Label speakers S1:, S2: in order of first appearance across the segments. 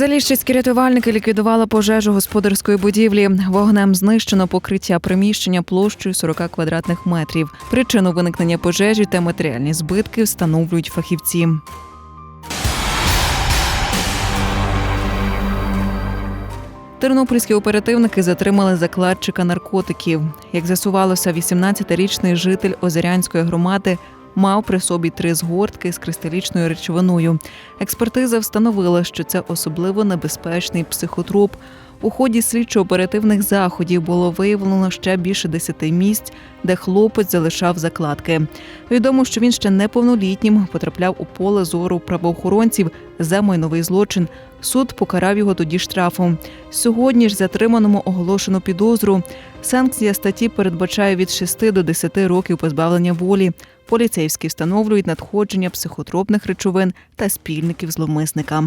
S1: Заліщицькі рятувальники ліквідували пожежу господарської будівлі. Вогнем знищено покриття приміщення площею 40 квадратних метрів. Причину виникнення пожежі та матеріальні збитки встановлюють фахівці. Тернопільські оперативники затримали закладчика наркотиків. Як з'ясувалося, 18-річний житель Озерянської громади мав при собі три згортки з кристалічною речовиною. Експертиза встановила, що це особливо небезпечний психотроп. У ході слідчо-оперативних заходів було виявлено ще більше десяти місць, де хлопець залишав закладки. Відомо, що він ще неповнолітнім потрапляв у поле зору правоохоронців за майновий злочин. Суд покарав його тоді штрафом. Сьогодні ж затриманому оголошено підозру. Санкція статті передбачає від 6 до 10 років позбавлення волі. Поліцейські встановлюють надходження психотропних речовин та спільників зловмисника.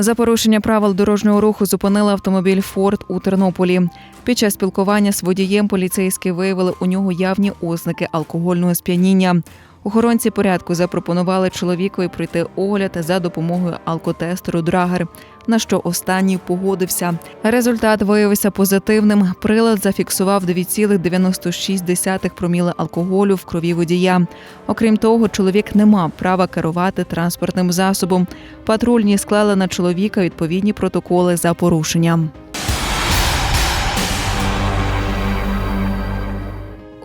S1: За порушення правил дорожнього руху зупинили автомобіль Форд у Тернополі. Під час спілкування з водієм поліцейські виявили у нього явні ознаки алкогольного сп'яніння. Охоронці порядку запропонували чоловікові пройти огляд за допомогою алкотестеру Драгер, на що останній погодився. Результат виявився позитивним. Прилад зафіксував 2,96 проміли алкоголю в крові водія. Окрім того, чоловік не мав права керувати транспортним засобом. Патрульні склали на чоловіка відповідні протоколи за порушенням.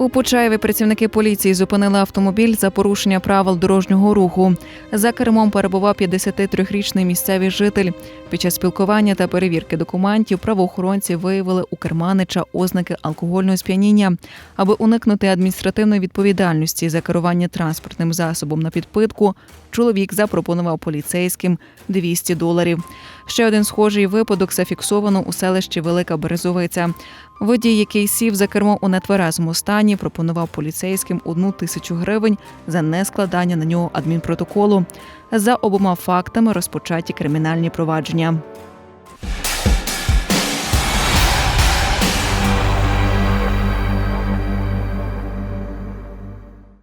S1: У Почаєві працівники поліції зупинили автомобіль за порушення правил дорожнього руху. За кермом перебував 53-річний місцевий житель. Під час спілкування та перевірки документів правоохоронці виявили у керманича ознаки алкогольного сп'яніння. Аби уникнути адміністративної відповідальності за керування транспортним засобом на підпитку, чоловік запропонував поліцейським 200 доларів. Ще один схожий випадок зафіксовано у селищі Велика Березовиця. Водій, який сів за кермо у нетверезому стані, пропонував поліцейським одну тисячу гривень за нескладання на нього адмінпротоколу. За обома фактами розпочаті кримінальні провадження.